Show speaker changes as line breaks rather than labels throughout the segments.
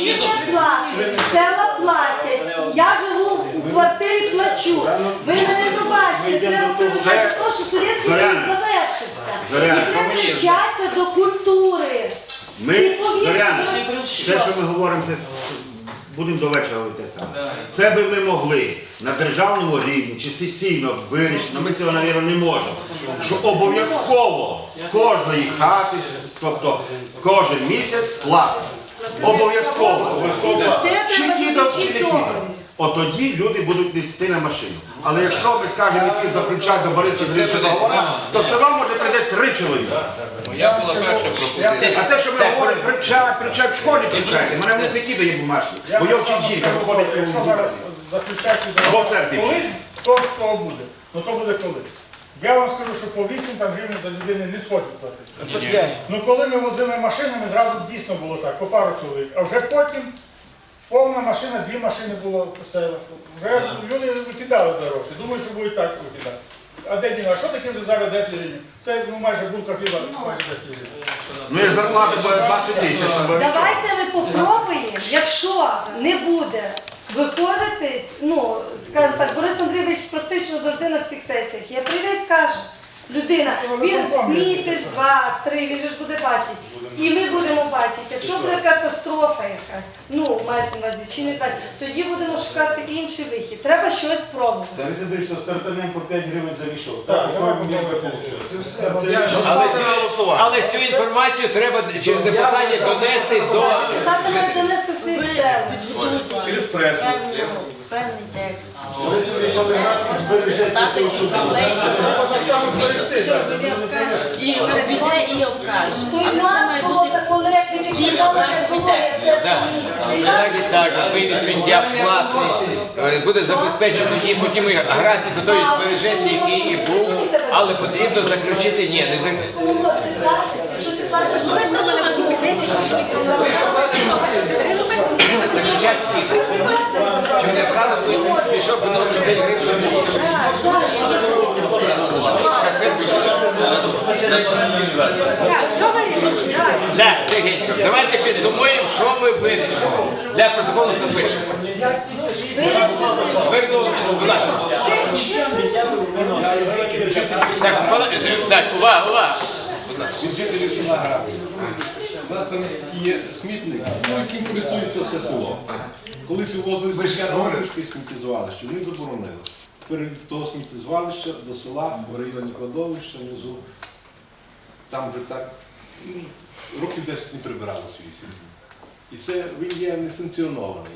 Платить? Села платять. Я живу в квартирі, плачу. Ви мене не бачите. Треба привчати те, що Совєтський Союз завершився.
Зоряна,
І треба вчатися до культури.
Ми, Зоряна, те,
що?
ми говоримо, це будемо до вечора говорити те саме. Це би ми могли на державному рівні чи сесійно вирішити, але ми цього, мабуть, не можемо. Що обов'язково з кожної хати, тобто кожен місяць платить. Обов'язково.
Це
Чи
треба
чи не
договір.
От тоді люди будуть нести на машину. Але якщо ми скажемо, які заключати до Бориса Григорьовича договора, то село може прийде три чоловіка.
Моя була перша пропозиція.
А те, що ми говоримо, привчай, привчай в школі привчайте, мене внук не кидає бумажки, бо я вчить жінка виходить
Якщо зараз заключати
Або церкві.
колись, то того буде. Ну то буде колись. Я вам скажу, що по 8 там гривень за людини не схочуть платити. Ну коли ми возили машинами, зразу дійсно було так, по пару чоловік. А вже потім повна машина, дві машини було по селах. Вже люди викидали за гроші. Думаю, що будуть так викидати. А де Діна, а що таке вже зараз 10 гривень? Це ну, майже булка хліба, майже 10 гривень.
Ну і зарплата буде 20 тисяч. ну.
Давайте ми попробуємо, якщо не буде виходити, ну, скажімо так, Борис Андрійович практично завжди на всіх сесіях. Я прийде і скаже, людина, він місяць, два, три, він же ж буде бачити. І ми будемо бачити, якщо буде катастрофа якась, ну, мається на увазі, чи не так, тоді будемо шукати інший вихід. Треба щось пробувати.
Та ви сидиш, що стартанем по 5 гривень за мішок.
Так,
Так, мені
попробуємо.
вийшло. Це все.
Ну,
Це я
на голосування.
Але цю інформацію треба через депутатів донести до.
Депутати мають донести всі села.
Через пресу.
Певний текст.
Борис Ігорович Олегратов збережеться
Дати
того, що
управління,
Так само зберегти.
що і обійде, і обкаже.
То й в нас було так, коли репліки ніколи не було, я все.
Так і так, вийде сміття платний, е, буде забезпечено і потім і графік той збережеться, який і був, але потрібно заключити, ні, не заключити. Пішов виносить 5 гривень? Давайте підсумуємо, що ми вирішили. Для протоколу запишемо. Так, увага, увага.
Від жителів села Граби. У нас там є смітник, ну, яким користується все село. Колись вивозили сміття сміттєзвалище, ми заборонили. Тепер від того сміттєзвалища до села в районі кладовища внизу. Там вже так ну, років 10 не прибиралося вісім. І це він є несанкціонований.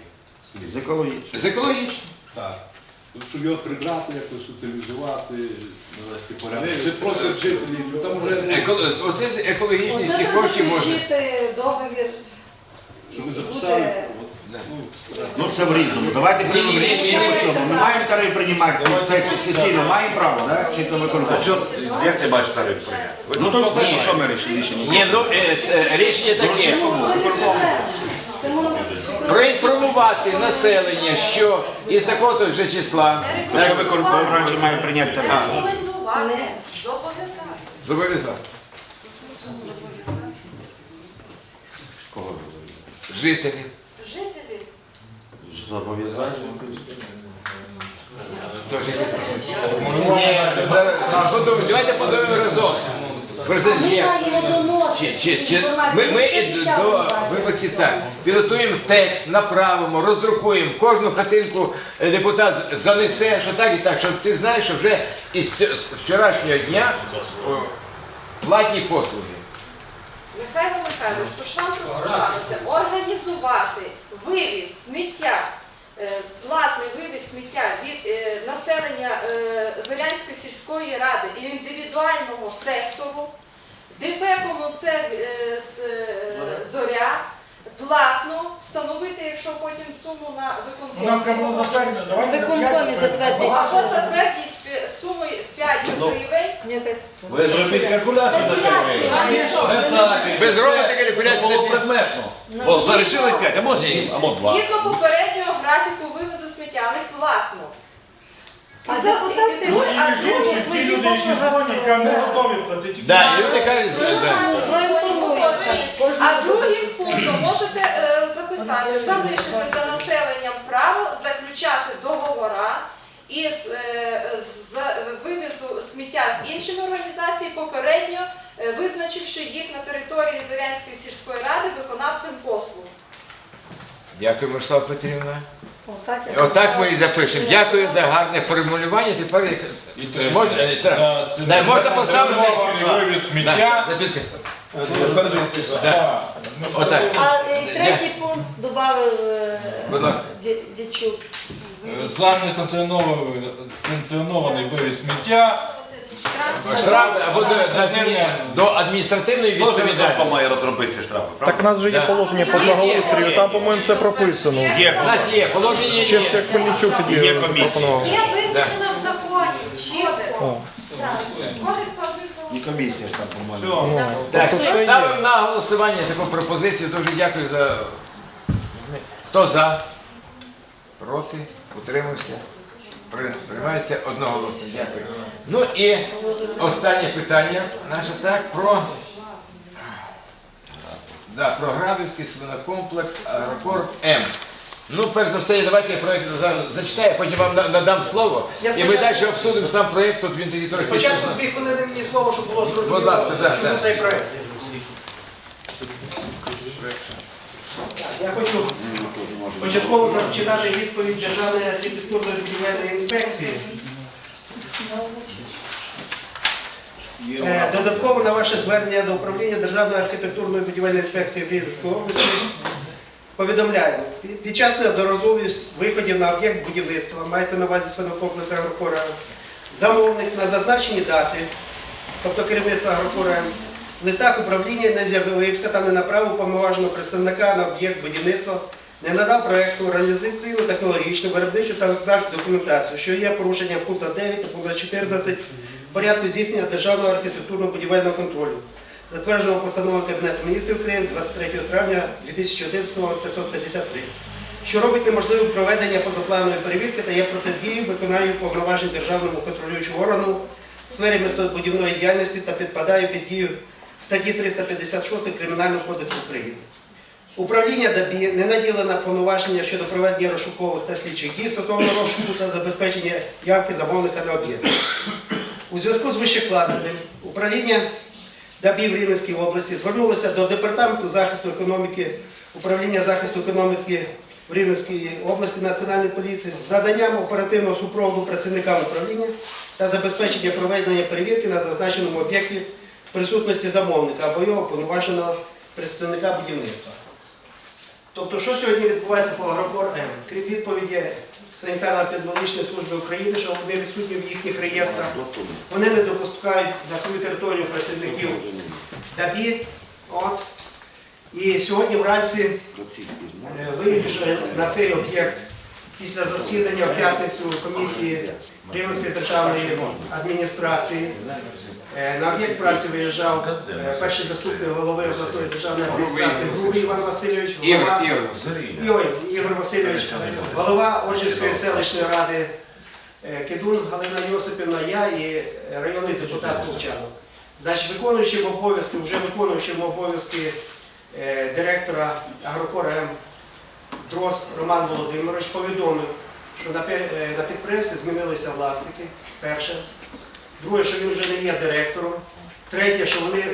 З екологічним.
З екологічно.
Так. Щоб його прибрати, якось утилізувати, навести порядок. Це просять жителі, ну, там вже
Еко- Оце з екологічні всі
треба
кошти можна.
заключити договір.
щоб ми записали. От, ну,
Ну це в різному. Давайте приймемо
Ні, ні,
рішення
ні, ні.
по цьому. Ми маємо тариф приймати сесію сесійно, маємо право, так? Чи то виконком?
Як ти бачиш тариф прийняти?
Ну то все, що ми рішили? Рішення.
Ні, ну е, е, рішення таке.
Це не проблема. Це можна
Проінформувати населення, що із такого вже числа
Якщо виконком раніше має прийняти тариф.
не.
зобов'язав
Кого?
жителів.
Зобов'язання.
Тож якось А, подумай, Давайте подумаємо разом. Президент,
Ми
є. Чи, чи, чи, ми, ми
Це
до
буває.
виборці так, підготуємо текст, направимо, роздрукуємо, в кожну хатинку е, депутат занесе, що так і так, що ти знаєш, що вже із з вчорашнього дня о, платні послуги.
Михайло Михайлович, то ж вам пропонувалося організувати вивіз сміття, платний вивіз сміття від е, населення е, Зорянської сільської ради і індивідуального сектору, ДП «Комунсерв» е, з, е, Зоря, платно встановити, якщо потім суму на
Ну, Нам треба було затвердити. Давайте
Виконкомі
п'ять
затвердіть.
Або затвердіть е, суму 5 гривень.
Ви зробіть калькуляцію на 5 гривень.
Ви зробите калькуляцію
Це
на
було
п'ять?
предметно. О, зарішили 5, або 7, або 2.
Згідно попереднього графіку вивозу сміття, не платно.
А депутати
Ну,
а
і
другі
ті
свої
люди, які дзвонять, я не готові платити.
Да, і люди кажуть, да.
А другим пунктом можете е, записати залишити за населенням право заключати договора із е, з вивізу сміття з іншими організаціями, попередньо е, визначивши їх на території Зорянської сільської ради виконавцем послуг.
Дякую, Мирослава Петрівна.
Отак
ми і запишемо. Дякую за гарне формулювання. Тепер можна, е, та- можна поставити.
вивіз сміття.
Отак.
А е, третій пункт додав
Будь ласка.
Дячук.
За несанкціонований санкціонований вивіз сміття
Штраф або до, до адміністративної відповідальності.
має розробити ці штрафи, правда?
Так у нас же є положення по благоустрою, там, по-моєму, це прописано.
Є,
У нас є положення.
Ще
Є.
тоді
Є комісія.
пропонував.
Є визначено в законі.
Кодекс.
О.
Кодекс по адмінправу.
І комісія ж там, по-моєму.
Так,
тобто все є.
ставимо на голосування таку пропозицію. Дуже дякую за. Хто за? Проти? Утримався? При- Приймається одноголосно. Дякую. Ну і останнє питання наше так про. Да, про Грабівський свинокомплекс Аеропорт М. Ну, перш за все, давайте я проєкт зачитаю, потім вам надам слово. І ми далі обсудимо сам проєкт, тут він тоді трохи.
Спочатку дві хвилини мені слово, щоб було зрозуміло,
Будь ласка, так,
чому
так.
цей проект. Так, Я хочу початково зачитати відповідь Державної архітектурної будівельної інспекції. Е, Додатково на ваше звернення до управління Державної архітектурної будівельної інспекції в Рівненської області повідомляємо, під- під час неодноразових виходів на об'єкт будівництва, мається на увазі свинокомплекс Агрокора, замовник на зазначені дати, тобто керівництво Агрокора, в листах управління не з'явився та не направив повноваженого представника на об'єкт будівництва, не надав проєкту організаційну, технологічну, виробничу та виконавчу документацію, що є порушенням пункту 9 та пункту 14 порядку здійснення державного архітектурно-будівельного контролю, затвердженого постановою Кабінету міністрів України 23 травня 2011 553 що робить неможливим проведення позапланової перевірки та є протидією виконанню повноважень державному контролюючого органу в сфері містобудівної діяльності та підпадає під дію статті 356 Кримінального кодексу України. Управління ДАБІ не наділено повноваження щодо проведення розшукових та слідчих дій стосовно розшуку та забезпечення явки замовника на об'єкт. У зв'язку з вищекладеним управління ДАБІ в Рівненській області звернулося до Департаменту захисту економіки, управління захисту економіки в Рівненській області Національної поліції з наданням оперативного супроводу працівникам управління та забезпечення проведення перевірки на зазначеному об'єкті присутності замовника або його повноваженого представника будівництва. Тобто, що сьогодні відбувається по Агропор М? Крім відповіді санітарно-педагогічної служби України, що вони відсутні в їхніх реєстрах, вони не допускають на свою територію працівників ДАБІ. От. І сьогодні вранці вирішили на цей об'єкт після засідання в п'ятницю комісії Рівненської державної адміністрації. Е, На об'єкт праці виїжджав е, перший заступник голови обласної державної адміністрації Грубий Іван Васильович,
Ігор,
голова-
Ігор.
Ігор, Ігор Васильович, голова Оржівської селищної ради е, Кедун Галина Йосипівна, я і районний депутат Вовчанов. Значить, виконуючим обов'язки, вже виконуючим обов'язки директора Агрокора М. Дрозд Роман Володимирович повідомив, що на е, підприємстві змінилися власники. Перше. Друге, що він вже не є директором. Третє, що вони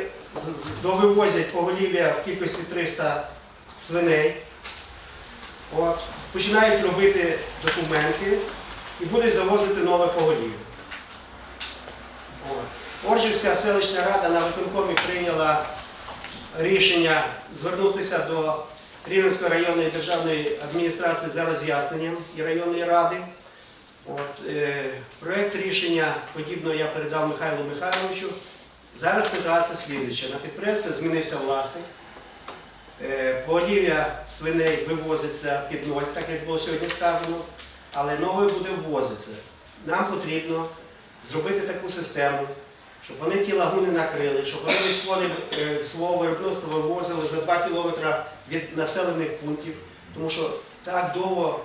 довивозять поголів'я в кількості 300 свиней. От. Починають робити документи і будуть завозити нове поголів'я. Оржівська селищна рада на виконкомі прийняла рішення звернутися до Рівненської районної державної адміністрації за роз'ясненням і районної ради. От, е, проект рішення подібного я передав Михайлу Михайловичу. Зараз ситуація слідуюча. На підприємстві змінився власник. Е, Поголів'я свиней вивозиться під ноль, так як було сьогодні сказано, але нове буде ввозиться. Нам потрібно зробити таку систему, щоб вони ті лагуни накрили, щоб вони відходи е, свого виробництва вивозили за 2 кілометри від населених пунктів, тому що так довго,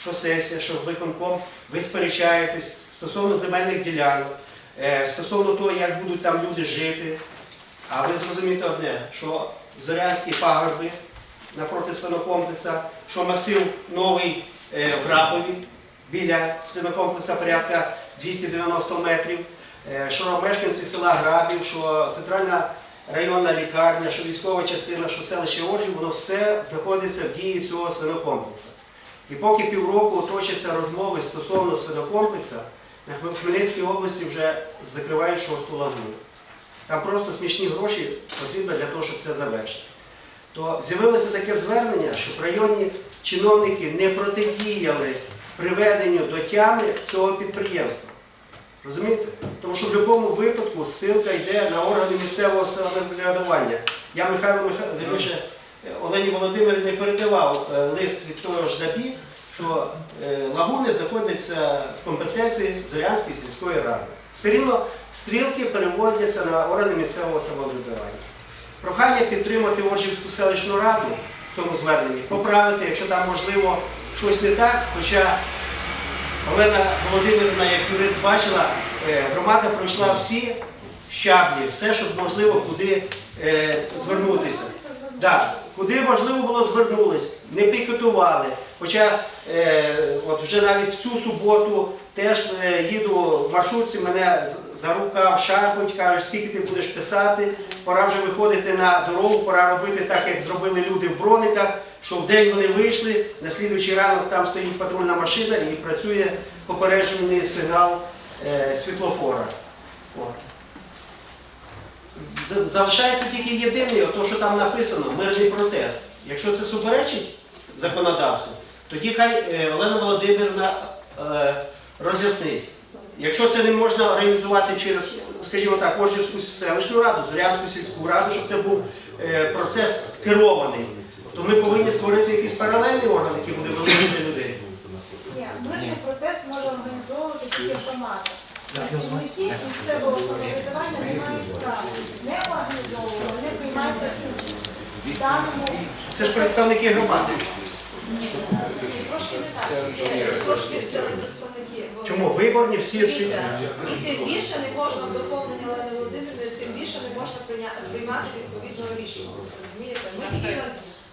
що сесія, що виконком, ви сперечаєтесь стосовно земельних ділянок, е, стосовно того, як будуть там люди жити. А ви зрозумієте одне, що зорянські пагорби напроти свинокомплекса, що масив новий е, в Грабові біля свинокомплекса порядка 290 метрів, е, що мешканці села Грабів, що центральна районна лікарня, що військова частина, що селище Оржів, воно все знаходиться в дії цього свинокомплексу. І поки півроку точаться розмови стосовно свинокомплексу, на Хмельницькій області вже закривають шосту лагуну. Там просто смішні гроші потрібно для того, щоб це завершити. То з'явилося таке звернення, щоб районні чиновники не протидіяли приведенню до тями цього підприємства. Розумієте? Тому що в будь-якому випадку ссилка йде на органи місцевого самоврядування. Я Михайло Михайлович Олені Володимирівні передавав е, лист від того ж ДАБІ, що е, лагуни знаходяться в компетенції Зорянської сільської ради. Все рівно стрілки переводяться на органи місцевого самоврядування. Прохання підтримати Оржівську селищну раду в цьому зверненні, поправити, якщо там можливо щось не так, хоча Олена Володимирівна, як юрист бачила, е, громада пройшла всі щаблі, все, щоб можливо куди е, звернутися. Да, куди можливо було звернулись, не пікетували. Хоча е, от вже навіть в цю суботу теж е, їду в маршрутці, мене за рукав шарпуть, кажуть, скільки ти будеш писати, пора вже виходити на дорогу, пора робити так, як зробили люди в брониках, що в день вони вийшли, на слідуючий ранок там стоїть патрульна машина і працює попереджений сигнал е, світлофора. Залишається тільки єдине, то, що там написано, мирний протест. Якщо це суперечить законодавству, тоді хай е, Олена Володимирівна е, роз'яснить. Якщо це не можна організувати через, скажімо так, Оржівську селищну раду, Зорянську сільську раду, щоб це був е, процес керований, то ми повинні створити якийсь паралельний орган, який буде виводити людей.
Ні, мирний протест може організовувати тільки громада. Працівники місцевого самоврядування не мають права не організовувати, не приймати участь. В даному
Це ж представники громади.
Ні, трошки не так. Трошки сили представники. Бо-
Чому виборні всі всі?
Дивіться, І тим більше не можна в доповнення Олени Володимирівни, тим більше не можна прийня- приймати відповідного рішення. Розумієте? Ми, тільки на-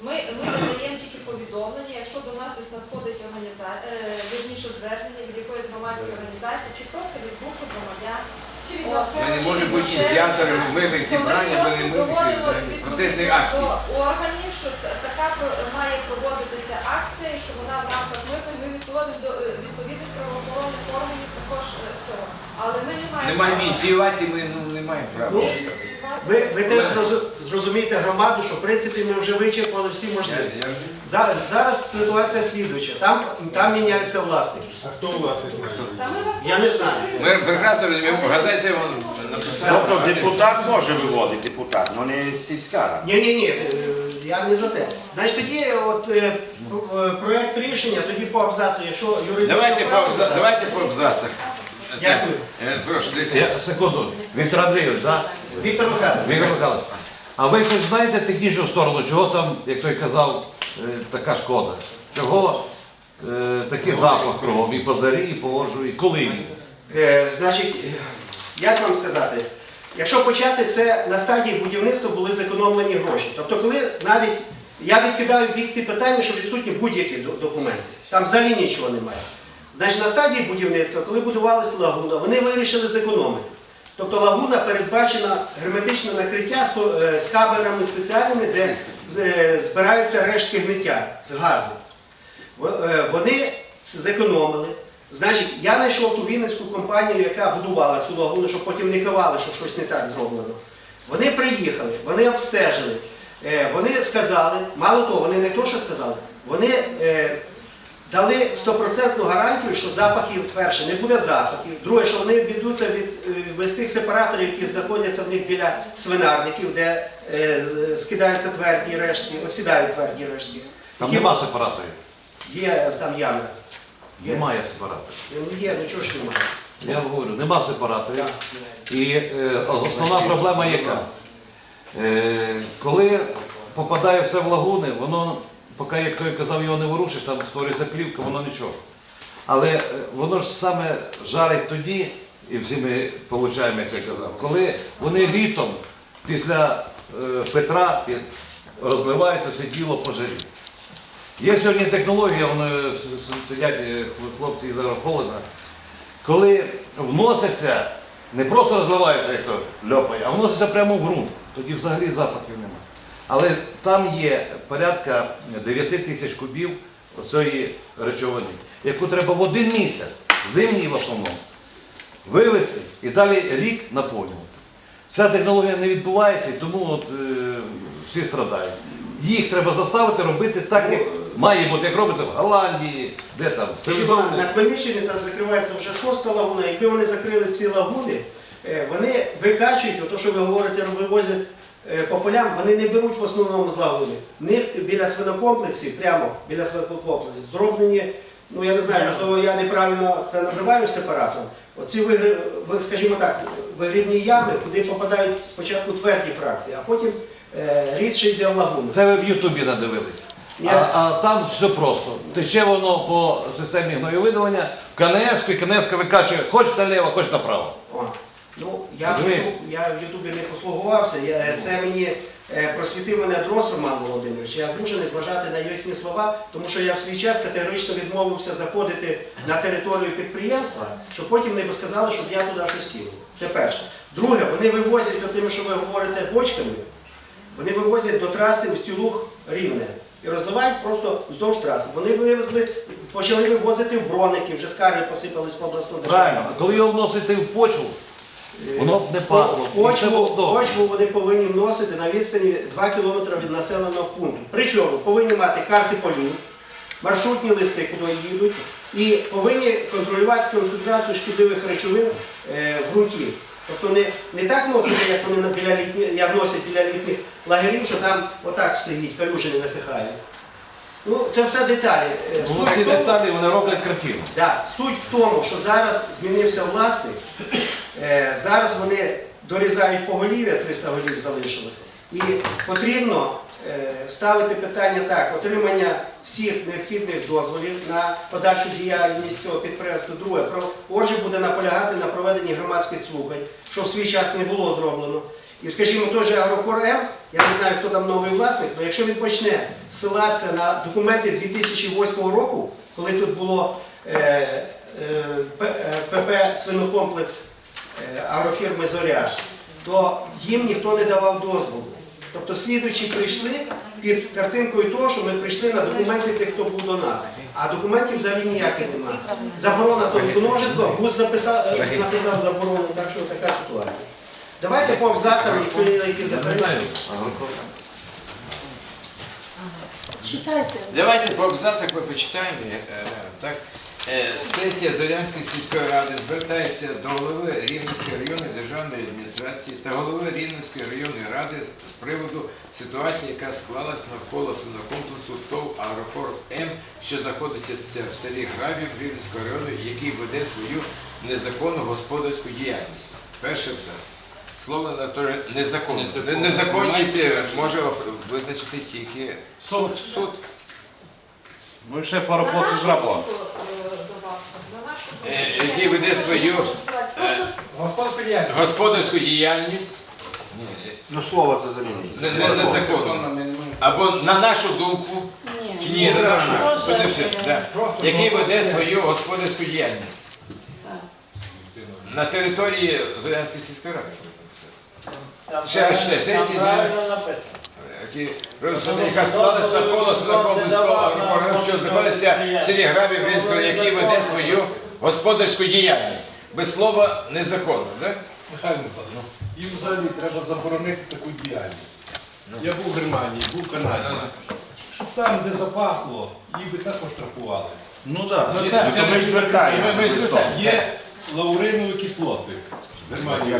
ми, ми надаємо тільки повідомлення, якщо до нас десь надходить організація, вірніше звернення від якоїсь громадської організації, чи просто від групи громадян, чи від
Ми не можемо бути ініціаторами мирних
то
зібрань, ми не можемо протестних акцій.
до органів, що така має проводитися акція, що вона в рамках миту, ми відповідно до е, відповідних правоохоронних органів також е, цього. Але ми не маємо
Не маємо ініціювати, ми ну, не маємо права.
Ну, Ви, ви теж зрозу- зрозумієте громаду, що в принципі ми вже вичерпали всі можливі. Зараз, зараз ситуація слідуюча. Там, там міняються власники.
А хто вас
Я не знаю.
Ми прекрасно розуміємо, в газеті він написав.
Тобто депутат може виводити депутат, але не сільська рада.
Ні, ні, ні, я не за те. Значить, тоді от, е, е, проект рішення, тоді по абзацу, якщо юридично...
Давайте по,
правильно,
абза- давайте по абзацах.
Дякую.
Е, Прошу, дивіться.
Я, секунду. Віктор Андрійович, да?
Віктор Михайлович.
Віктор Михайлович. А ви хоч знаєте технічну сторону, чого там, як той казав, е, така шкода? Чого е, такий запах кругом і по зарі, і по Оржу, і коли?
Е, значить, як вам сказати, якщо почати це на стадії будівництва були зекономлені гроші. Тобто, коли навіть я відкидаю бік ті питання, що відсутні будь-які документи. Там взагалі нічого немає. Значить, на стадії будівництва, коли будувалася лагуна, вони вирішили зекономити. Тобто лагуна передбачена герметичне накриття е, з камерами спеціальними, де е, збираються рештки гниття з газу. Е, Вони зекономили. Значить, я знайшов ту вінницьку компанію, яка будувала цю лагуну, щоб потім не кивали, що щось не так зроблено. Вони приїхали, вони обстежили. Вони сказали, мало того, вони не то, що сказали, вони дали стопроцентну гарантію, що запахів, перше, не буде запахів. Друге, що вони обійдуться від, е, тих сепараторів, які знаходяться в них біля свинарників, де е, скидаються тверді рештки, осідають тверді рештки.
Там
Які-
нема сепараторів.
Є там ями. Є.
Немає сепараторів.
Ну, Є, ну чого ж немає?
Я говорю, нема сепараторів. І е, основна проблема яка? Е, коли попадає все в лагуни, воно, поки, як той казав, його не ворушиш, там створюється плівка, воно нічого. Але е, воно ж саме жарить тоді, і всі ми получаємо, як я казав, коли вони літом після е, Петра, розливається все діло по жарі. Є сьогодні технологія, вони с- сидять е, хлопці із агрохолодна, коли вноситься, не просто розливається, як то льопає, а вноситься прямо в ґрунт. Тоді взагалі запахів немає. Але там є порядка 9 тисяч кубів цієї речовини, яку треба в один місяць, зимній в основному, вивезти і далі рік наповнювати. Ця технологія не відбувається, і тому от, е, всі страдають. Їх треба заставити робити так, як має бути, як робиться в Голландії, де там.
Скажімо, на Хмельниччині там закривається вже шоста лагуна. Якби вони закрили ці лагуни, е, вони викачують, ото що ви говорите, вивозять по полям, вони не беруть в основному з лагуни. В них біля свинокомплексів, прямо біля свинокомплексів, зроблені, ну я не знаю, можливо, я неправильно це називаю сепаратором. Оці скажімо так, вигрібні ями, куди попадають спочатку тверді фракції, а потім е, рідше йде в лагуну.
Це ви в Ютубі надивились. А, а там все просто. Тече воно по системі гноєвидалення, КНС, і КНС викачує хоч наліво, хоч направо.
О, ну, я, в Ютуб- я в Ютубі не послугувався, я, це мені е, просвітив мене Дрос Роман Володимирович. Я змушений зважати на їхні слова, тому що я в свій час категорично відмовився заходити на територію підприємства, щоб потім не сказали, щоб я туди щось кинув. Це перше. Друге, вони вивозять тим, що ви говорите, бочками, вони вивозять до траси Устюлух Рівне і розливають просто вздовж траси. Вони вивезли, почали вивозити в броники, вже скарги посипались по обласному
Правильно, коли його вносити в почву, воно б не це
Почву, почву вони повинні вносити на відстані 2 км від населеного пункту. Причому повинні мати карти полів, маршрутні листи, куди їдуть, і повинні контролювати концентрацію шкідливих речовин е, в ґрунті. Тобто не, не так вносити, як вони біля літні, як вносять біля літніх лагерів, що там отак стоїть, калюжі не висихають. Ну, це все деталі. Е,
Ну,
суть
ці
в тому-
деталі вони роблять картину.
Да. Суть в тому, що зараз змінився власник, е, зараз вони дорізають поголів'я, 300 голів залишилося. І потрібно е, ставити питання так, отримання всіх необхідних дозволів на подальшу діяльність цього підприємства. Друге, про- отже буде наполягати на проведенні громадських слухань, що в свій час не було зроблено. І, скажімо, той же Агрокор М, я не знаю, хто там новий власник, але якщо він почне ссилатися на документи 2008 року, коли тут було е, е, е, ПП свинокомплекс е, агрофірми Зоря, то їм ніхто не давав дозволу. Тобто слідуючі прийшли під картинкою того, що ми прийшли на документи тих, хто був до нас. А документів взагалі ніяких немає. Заборона то множество, ГУС записав, е, написав заборону, так що така ситуація. Давайте по абзацам, якщо є якісь запитання.
Читайте.
Давайте по абзацах ми почитаємо. е, Так. Е, Сесія Зорянської сільської ради звертається до голови Рівненської районної державної адміністрації та голови Рівненської районної ради з приводу ситуації, яка склалась навколо синокомплексу ТОВ Агрофор М, що знаходиться в селі Грабів Рівненського району, який веде свою незаконну господарську діяльність. Перший абзац. Слово на то незаконно. Незаконність може визначити тільки суд. суд.
Ну і ще пару платів жабла.
який веде свою е,
діяльність.
господарську діяльність
Ну слово це замінить.
не, не незаконно. Або на нашу думку,
Ні.
чи ні, на нашу, да. Який веде свою господарську діяльність на території Зорянської сільської ради. Ще раз читай, сесії які розсуди, яка склалась навколо синокомплексного агропрограму, що знаходиться в селі Грабів Рівненського, який веде свою господарську діяльність. Без слова незаконно, так?
Михайло Михайлович, їм взагалі треба заборонити таку діяльність. Я був в Германії, був в Канаді. Щоб там, де запахло, їх би також штрафували.
Ну так.
Ну, так.
Це ми ж звертаємо.
Ми- ми звертаємо.
Є лауринові кислоти. В Германії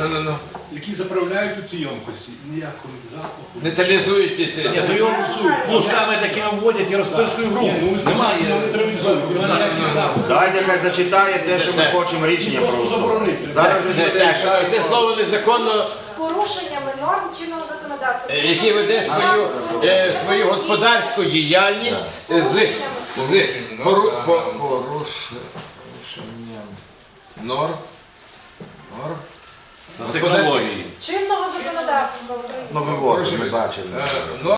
Ну, ну, ну.
які заправляють у ці ємкості. Ніякого запаху.
Нейтралізують це.
Ні, то його плужками такими вводять і
ну
руку.
ми
Немає.
нейтралізують, немає ніяких запахів.
Дайте хай зачитає те, що ми хочемо рішення
Просто
проголосувати.
заборонити.
Зараз же
Не,
люди-
так, що це слово незаконно,
З порушеннями норм чинного законодавства.
е, який веде свою, е, свою господарську діяльність е, з, з пору, по, порушенням норм, технології.
Чинного законодавства.
Ну, вивозимо, ми бачимо.
Е, ну,